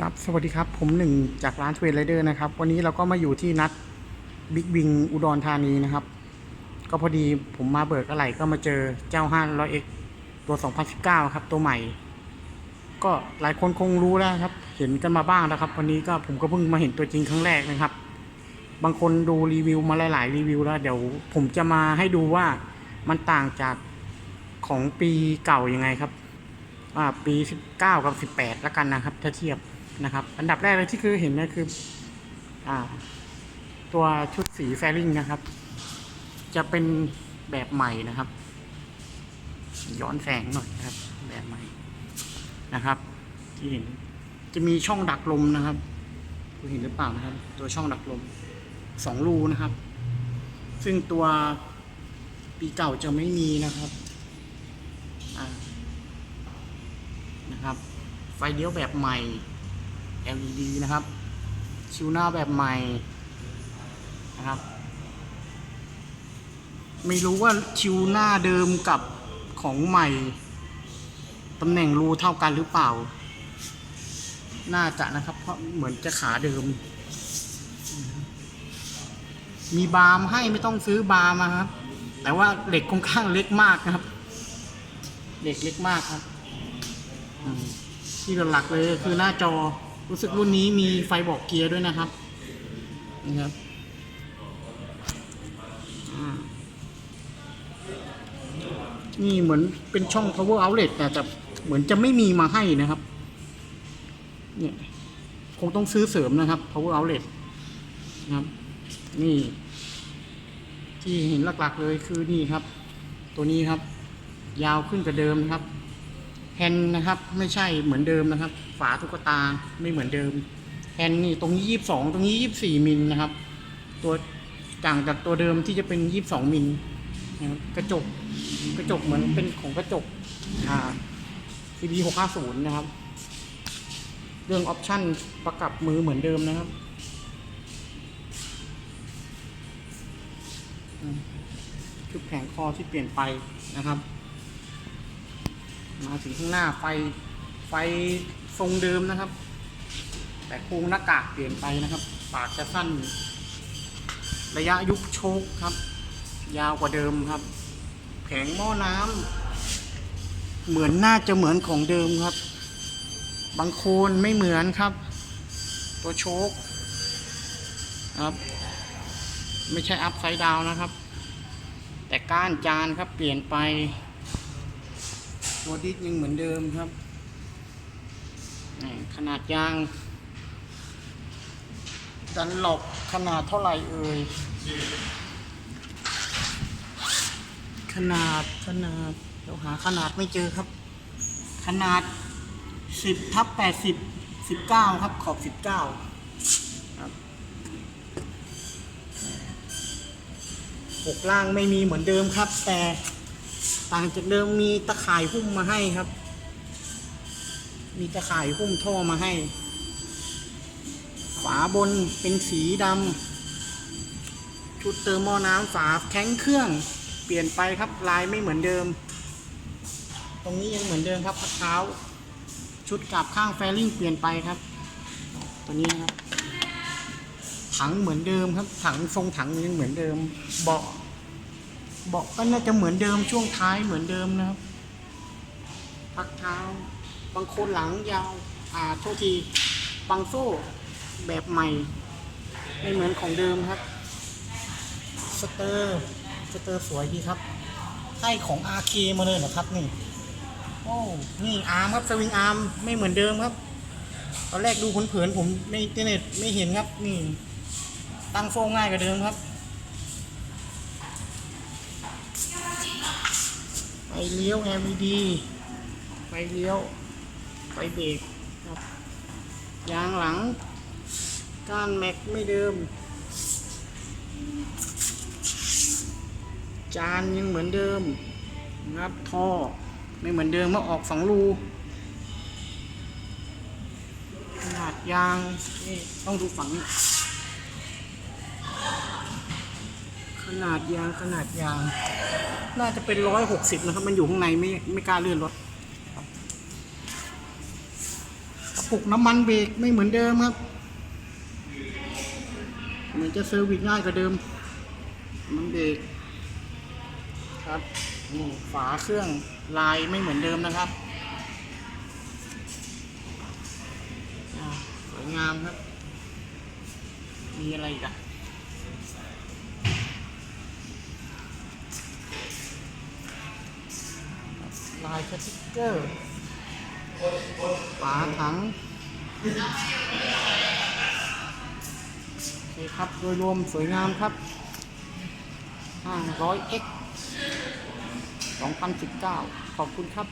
ครับสวัสดีครับ ผมหนึ่งจากร้านเทรดไรเดอร์นะครับ วันนี้เราก็มาอยู่ที่นัดบิ๊กวิงอุดรธานีนะครับ ก็พอดีผมมาเบิกอะไรก็มาเจอเจ้า 500X ตัว 2019 ครับ ตัวใหม่ ก็หลายคนคงรู้แล้วครับ เห็นกันมาบ้างนะครับ วันนี้ก็ผมก็เพิ่งมาเห็นตัวจริงครั้งแรกนะครับ บางคนดูรีวิวมาหลาย ๆ รีวิวแล้ว เดี๋ยวผมจะมาให้ดูว่ามันต่างจากของปีเก่ายังไงครับ อ่าปี 19 กับ 18 แล้วกันนะครับ ถ้าเทียบ นะครับ อันดับแรกเลยที่คือเห็นนะคืออ่าตัวชุดสีแฟริงนะครับ จะเป็นแบบใหม่นะครับ ย้อนแสงหน่อยนะครับ แบบใหม่นะครับ ที่เห็นจะมีช่องดักลมนะครับคุณเห็นหรือเปล่านะครับ ตัวช่องดักลมสองรูนะครับ ซึ่งตัวปีเก่าจะไม่มีนะครับนะครับ ไฟเลี้ยวแบบใหม่ LED นะครับ ชิวหน้าแบบใหม่นะครับ ไม่รู้ว่าชิวหน้าเดิมกับของใหม่ตำแหน่งรูเท่ากันหรือเปล่า น่าจะนะครับ เพราะเหมือนจะขาเดิม มีบาร์มให้ไม่ต้องซื้อบาร์มาครับ แต่ว่าเหล็กค่อนข้างเล็กมากครับ เหล็กเล็กมากครับที่หลักเลยคือหน้าจอ รู้สึกรุ่นนี้มีไฟบอกเกียร์ด้วยนะครับนะครับนี่เหมือนเป็นช่อง power outlet แต่แต่เหมือนจะไม่มีมาให้นะครับเนี่ยคงต้องซื้อเสริมนะครับ power outlet นะครับ นี่ ที่เห็นหลักๆเลยคือนี่ครับ ตัวนี้ครับ ยาวขึ้นกว่าเดิมนะครับ แฮนด์นะครับ ไม่ใช่เหมือนเดิมนะครับ ฝาตุ๊กตาไม่เหมือนเดิมแฮนด์นี่ตรงนี้ยี่สิบสองตรงนี้ยี่สิบสี่มิลนะครับ ตัวต่างจากตัวเดิมที่จะเป็นยี่สิบสองมิลนะครับกระจกกระจกเหมือนเป็นของกระจกอ่า CB หกห้าศูนย์นะครับ เรื่องออปชั่นประกับมือเหมือนเดิมนะครับชุดแผงคอที่เปลี่ยนไปนะครับ มาถึงข้างหน้าไฟไฟทรงเดิมนะครับ แต่โครงหน้ากากเปลี่ยนไปนะครับ ปากจะสั้น ระยะยุบโชคครับ ยาวกว่าเดิมครับ แผงหม้อน้ำเหมือนน่าจะเหมือนของเดิมครับ บางโคนไม่เหมือนครับ ตัวโชคครับ ไม่ใช่อัพไซด์ดาวนะครับ แต่ก้านจานครับเปลี่ยนไป ตัวดิสยังเหมือนเดิมครับนี่ขนาดยาง ดันหลบขนาดเท่าไหร่เอ่ย ขนาดขนาดเดี๋ยวหาขนาดไม่เจอครับ ขนาดสิบทับแปดสิบสิบเก้าครับ ขอบสิบเก้าครับหกล่างไม่มีเหมือนเดิมครับ แต่ ต่างจากเดิมมีตะข่ายหุ้มมาให้ครับ มีตะข่ายหุ้มท่อมาให้ ฝาบนเป็นสีดำชุดเติมหม้อน้ำฝาแข้งเครื่อง เปลี่ยนไปครับลายไม่เหมือนเดิม ตรงนี้ยังเหมือนเดิมครับพักเท้า ชุดกลับข้างแฟริ่งเปลี่ยนไปครับ ตัวนี้นะครับถังเหมือนเดิมครับ ถังทรงถังยังเหมือนเดิมเบาะ บาะก็น่าจะเหมือนเดิมช่วงท้ายเหมือนเดิมนะครับ พักเท้า บางโคนหลังยาว อ่าโทษทีบังโซ่แบบใหม่ ไม่เหมือนของเดิมครับ สเตอร์สเตอร์สวยดีครับให้ของ RK มาเลยเหรอครับนี่ โอ้นี่อาร์มครับสวิงอาร์มไม่เหมือนเดิมครับ ตอนแรกดูเผินๆผมในอินเทอร์เน็ตไม่เห็นครับ นี่ ตั้งโซ่ง่ายกว่าเดิมครับ ไฟเลี้ยว LED ไฟเลี้ยว ไฟเบรกครับยางหลัง ก้านแม็กไม่เดิม จานยังเหมือนเดิมนะครับท่อ ไม่เหมือนเดิมเมื่อออกสองรูขนาดยางนี่ต้องดูฝั่งนี้ นาดยางขนาดยาง น่าจะเป็นร้อยหกสิบนะครับ มันอยู่ข้างในไม่ไม่กล้าเลื่อนรถครับปุกน้ำมันเบรกไม่เหมือนเดิมครับ เหมือนจะเซอร์วิสง่ายกว่าเดิม มันเบรกครับนี่ฝาเครื่องลายไม่เหมือนเดิมนะครับสวยงามครับ มีอะไรอีกอะลายสติ๊กเกอร์ฝาถัง โอเคครับ โดยรวมสวยงามครับ 500x 2019 ขอบคุณครับ